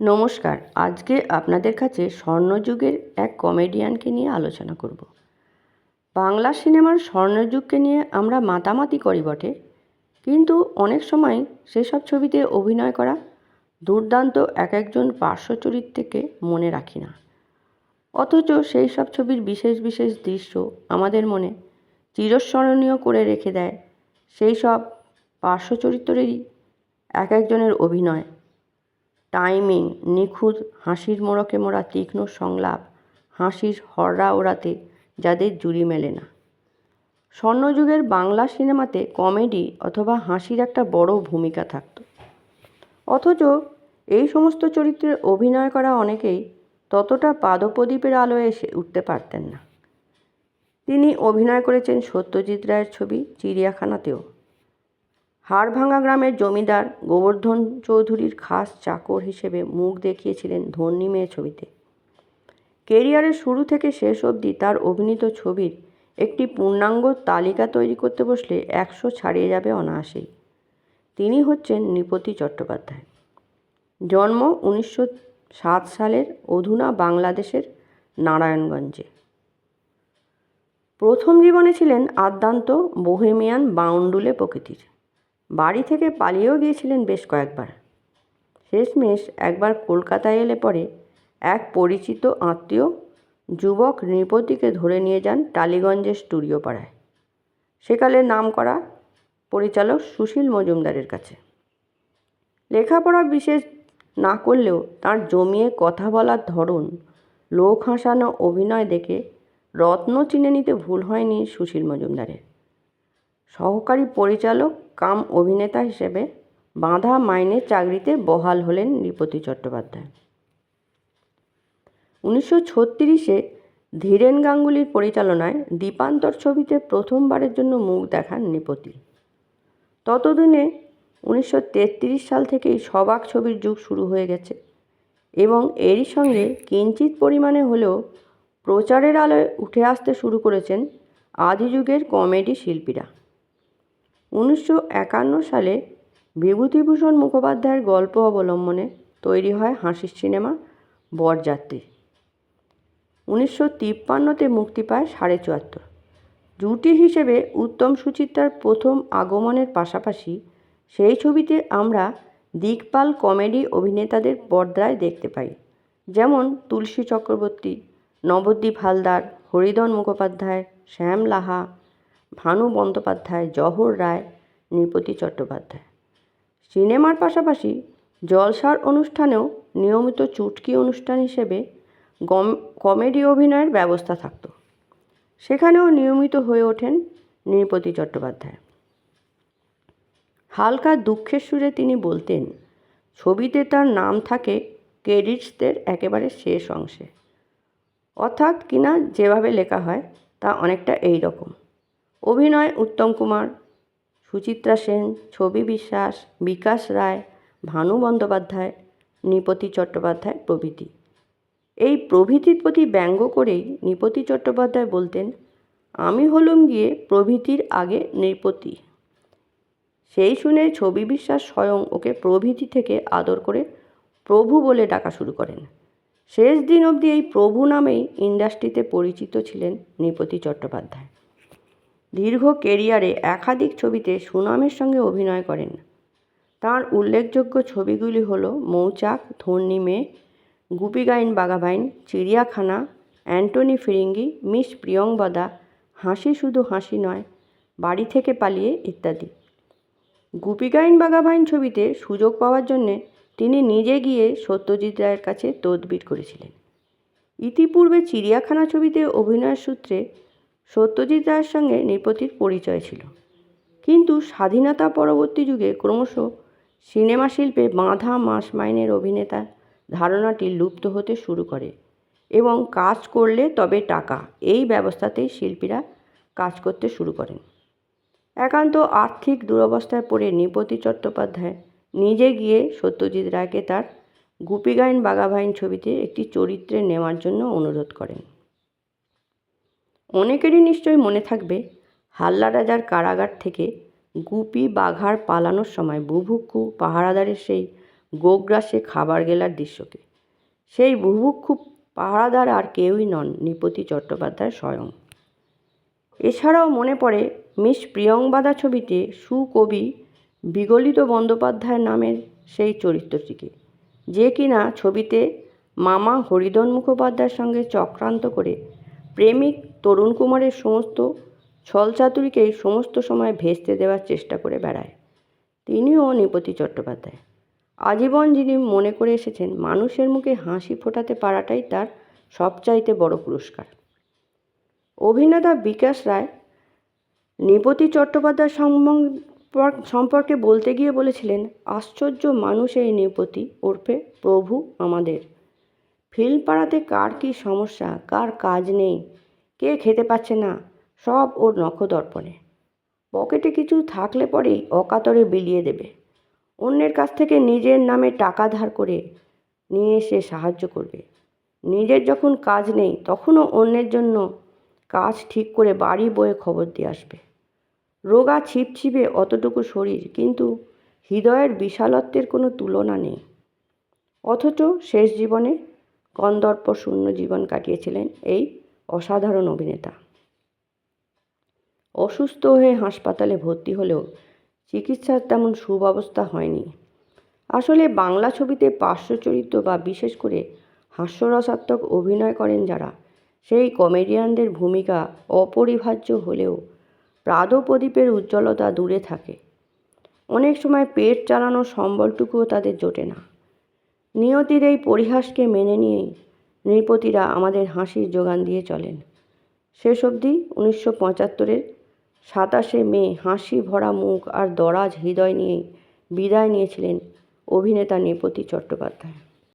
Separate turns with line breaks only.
নমস্কার, আজকে আপনাদের কাছে স্বর্ণযুগের এক কমেডিয়ানকে নিয়ে আলোচনা করব। বাংলা সিনেমার স্বর্ণযুগকে নিয়ে আমরা মাতামাতি করি বটে, কিন্তু অনেক সময় সেসব ছবিতে অভিনয় করা দুর্দান্ত এক একজন পার্শ্ব চরিত্রকে মনে রাখি না। অথচ সেই সব ছবির বিশেষ বিশেষ দৃশ্য আমাদের মনে চিরস্মরণীয় করে রেখে দেয় সেই সব পার্শ্ব চরিত্রেরই এক একজনের অভিনয় টাইমিং, নিখুঁত হাসির মোড়কে মোড়া তীক্ষ্ণ সংলাপ, হাসির হররা ওড়াতে যাদের জুড়ি মেলে না। স্বর্ণযুগের বাংলা সিনেমাতে কমেডি অথবা হাসির একটা বড় ভূমিকা থাকত। অথচ এই সমস্ত চরিত্রে অভিনয় করা অনেকেই ততটা পাদপ্রদীপের আলোয় এসে উঠতে পারতেন না। তিনি অভিনয় করেছেন সত্যজিৎ রায়ের ছবি চিড়িয়াখানাতেও। হাড়ভাঙা গ্রামের জমিদার গোবর্ধন চৌধুরীর খাস চাকর হিসেবে মুখ দেখিয়েছিলেন ধন্যী মেয়ে ছবিতে। কেরিয়ারের শুরু থেকে শেষ অবধি তার অভিনীত ছবির একটি পূর্ণাঙ্গ তালিকা তৈরি করতে বসলে একশো ছাড়িয়ে যাবে অনায়াসেই। তিনি হচ্ছেন নৃপতি চট্টোপাধ্যায়। জন্ম উনিশশো সাত সালের অধুনা বাংলাদেশের নারায়ণগঞ্জে। প্রথম জীবনে ছিলেন আদ্যান্ত বোহেমিয়ান বাউন্ডুলে প্রকৃতির। বাড়ি থেকে পালিয়েও গিয়েছিলেন বেশ কয়েকবার। শেষমেশ একবার কলকাতায় এলে পরে এক পরিচিত আত্মীয় যুবক নৃপতিকে ধরে নিয়ে যান টালিগঞ্জের স্টুডিও পাড়ায়। সেকালে নাম করা পরিচালক সুশীল মজুমদারের কাছে। লেখাপড়া বিশেষ না করলেও তার জমিয়ে কথা বলার ধরন, লোক হাসানো, অভিনয় দেখে রত্ন চিনে নিতে ভুল হয়নি সুশীল মজুমদারের। সহকারী পরিচালক কাম অভিনেতা হিসেবে বাঁধা মাইনের চাকরিতে বহাল হলেন নৃপতি চট্টোপাধ্যায়। উনিশশো ছত্রিশে ধীরেন গাঙ্গুলির পরিচালনায় দীপান্তর ছবিতে প্রথমবারের জন্য মুখ দেখান নৃপতি। ততদিনে উনিশশো তেত্রিশ সাল থেকেই সবাক ছবির যুগ শুরু হয়ে গেছে এবং এরই সঙ্গে কিঞ্চিত পরিমাণে হলেও প্রচারের আলোয় উঠে আসতে শুরু করেছেন আদি যুগের কমেডি শিল্পীরা। উনিশশো একান্ন সালে বিভূতিভূষণ মুখোপাধ্যায়ের গল্প অবলম্বনে তৈরি হয় হাসির সিনেমা বরযাত্রী। উনিশশো তিপ্পান্নতে মুক্তি পায় সাড়ে চুয়াত্তর। জুটি হিসেবে উত্তম সুচিত্রার প্রথম আগমনের পাশাপাশি সেই ছবিতে আমরা দিকপাল কমেডি অভিনেতাদের পর্দায় দেখতে পাই, যেমন তুলসী চক্রবর্তী, নবদ্বীপ হালদার হরিধন মুখোপাধ্যায়, শ্যাম লাহা ভানু বন্দ্যোপাধ্যায়, জহর রায়, নৃপতি চট্টোপাধ্যায়। সিনেমার পাশাপাশি জলসার অনুষ্ঠানেও নিয়মিত চুটকি অনুষ্ঠান হিসেবে গম, কমেডি অভিনয়ের ব্যবস্থা থাকত। সেখানেও নিয়মিত হয়ে ওঠেন নৃপতি চট্টোপাধ্যায়। হালকা দুঃখের সুরে তিনি বলতেন, ছবিতে তার নাম থাকে ক্রেডিটসদের একেবারে শেষ অংশে। অর্থাৎ কিনা যেভাবে লেখা হয় তা অনেকটা এই রকম। অভিনয় উত্তম কুমার, সুচিত্রা সেন, ছবি বিশ্বাস, বিকাশ রায়, ভানু বন্দ্যোপাধ্যায়, নৃপতি চট্টোপাধ্যায় প্রভৃতি। এই প্রভৃতির প্রতি ব্যঙ্গ করেই নৃপতি চট্টোপাধ্যায় বলতেন, আমি হলুম গিয়ে প্রভৃতির আগে নৃপতি। সেই শুনে ছবি বিশ্বাস স্বয়ং ওকে প্রভৃতি থেকে আদর করে প্রভু বলে ডাকা শুরু করেন। শেষ দিন অবধি এই প্রভু নামেই ইন্ডাস্ট্রিতে পরিচিত ছিলেন নৃপতি চট্টোপাধ্যায়। দীর্ঘ কেরিয়ারে একাধিক ছবিতে সুনামের সঙ্গে অভিনয় করেন। তার উল্লেখযোগ্য ছবিগুলি হল মৌচাক ধন্যী মেয়ে গুপি গাইন চিড়িয়াখানা, অ্যান্টনি ফিরিঙ্গি, মিস প্রিয়ংবদা, হাসি শুধু হাসি নয়, বাড়ি থেকে পালিয়ে ইত্যাদি। গুপি গাইন বাগাবাইন ছবিতে সুযোগ পাওয়ার জন্যে তিনি নিজে গিয়ে সত্যজিৎ রায়ের কাছে তদবির করেছিলেন। ইতিপূর্বে চিড়িয়াখানা ছবিতে অভিনয়ের সূত্রে সত্যজিৎ রায়ের সঙ্গে নৃপতির পরিচয় ছিল। কিন্তু স্বাধীনতা পরবর্তী যুগে ক্রমশ সিনেমা শিল্পে বাঁধা মাস মাইনের অভিনেতা ধারণাটি লুপ্ত হতে শুরু করে এবং কাজ করলে তবে টাকা, এই ব্যবস্থাতেই শিল্পীরা কাজ করতে শুরু করেন। একান্ত আর্থিক দুরবস্থায় পড়ে নৃপতি চট্টোপাধ্যায় নিজে গিয়ে সত্যজিৎ রায়কে তার গুপি গাইন বাঘাবাইন ছবিতে একটি চরিত্রে নেওয়ার জন্য অনুরোধ করেন। অনেকেরই নিশ্চয়ই মনে থাকবে, হাল্লা রাজার কারাগার থেকে গুপি বাঘার পালানোর সময় বুভুক্ষু পাহারাদারের সেই গোগ্রাসে খাবার গেলার দৃশ্যকে। সেই বুভুক্ষু পাহারাদার আর কেউই নন, নিপতি চট্টোপাধ্যায় স্বয়ং। এছাড়াও মনে পড়ে মিস প্রিয়ংবাদা ছবিতে সুকবি বিগলিত বন্দ্যোপাধ্যায় নামের সেই চরিত্রটিকে, যে কিনা ছবিতে মামা হরিধন মুখোপাধ্যায়ের সঙ্গে চক্রান্ত করে প্রেমিক তরুণ কুমারের সমস্ত ছল ছলচাতুরিকেই সমস্ত সময় ভেস্তে দেওয়ার চেষ্টা করে বেড়ায়। তিনিও নৃপতি চট্টোপাধ্যায়। আজীবন যিনি মনে করে এসেছেন, মানুষের মুখে হাসি ফোটাতে পারাটাই তার সবচাইতে বড় পুরস্কার। অভিনেতা বিকাশ রায় নৃপতি চট্টোপাধ্যায় সম্পর্কে বলতে গিয়ে বলেছিলেন, আশ্চর্য মানুষ এই নৃপতি, ওরফে প্রভু আমাদের। ফিল্ম পাড়াতে কার কী সমস্যা, কার কাজ নেই কে খেতে পাচ্ছে না, সব ওর নখদর্পণে। পকেটে কিছু থাকলে পরেই অকাতরে বিলিয়ে দেবে। অন্যের কাছ থেকে নিজের নামে টাকা ধার করে নিয়ে এসে সাহায্য করবে। নিজের যখন কাজ নেই, তখনও অন্যের জন্য কাজ ঠিক করে বাড়ি বয়ে খবর দিয়ে আসবে। রোগা ছিপছিপে অতটুকু শরীর, কিন্তু হৃদয়ের বিশালত্বের কোনো তুলনা নেই। অথচ শেষ জীবনে কন্দর্প শূন্য জীবন কাটিয়েছিলেন এই অসাধারণ অভিনেতা। অসুস্থ হয়ে হাসপাতালে ভর্তি হলেও চিকিৎসার তেমন সুব্যবস্থা হয়নি। আসলে বাংলা ছবিতে পার্শ্ব চরিত্র বা বিশেষ করে হাস্যরসাত্মক অভিনয় করেন যারা, সেই কমেডিয়ানদের ভূমিকা অপরিহার্য হলেও প্রাদপ্রদীপের উজ্জ্বলতা দূরে থাকে। অনেক সময় পেট চালানোর সম্বলটুকুও তাদের জোটে না। নিয়তির এই পরিহাসকে মেনে নিয়েই নৃপতিরা আমাদের হাসির যোগান দিয়ে চলেন। শেষ অবধি উনিশশো পঁচাত্তরের সাতাশে মে হাসি ভরা মুখ আর দরাজ হৃদয় নিয়ে বিদায় নিয়েছিলেন অভিনেতা নৃপতি চট্টোপাধ্যায়।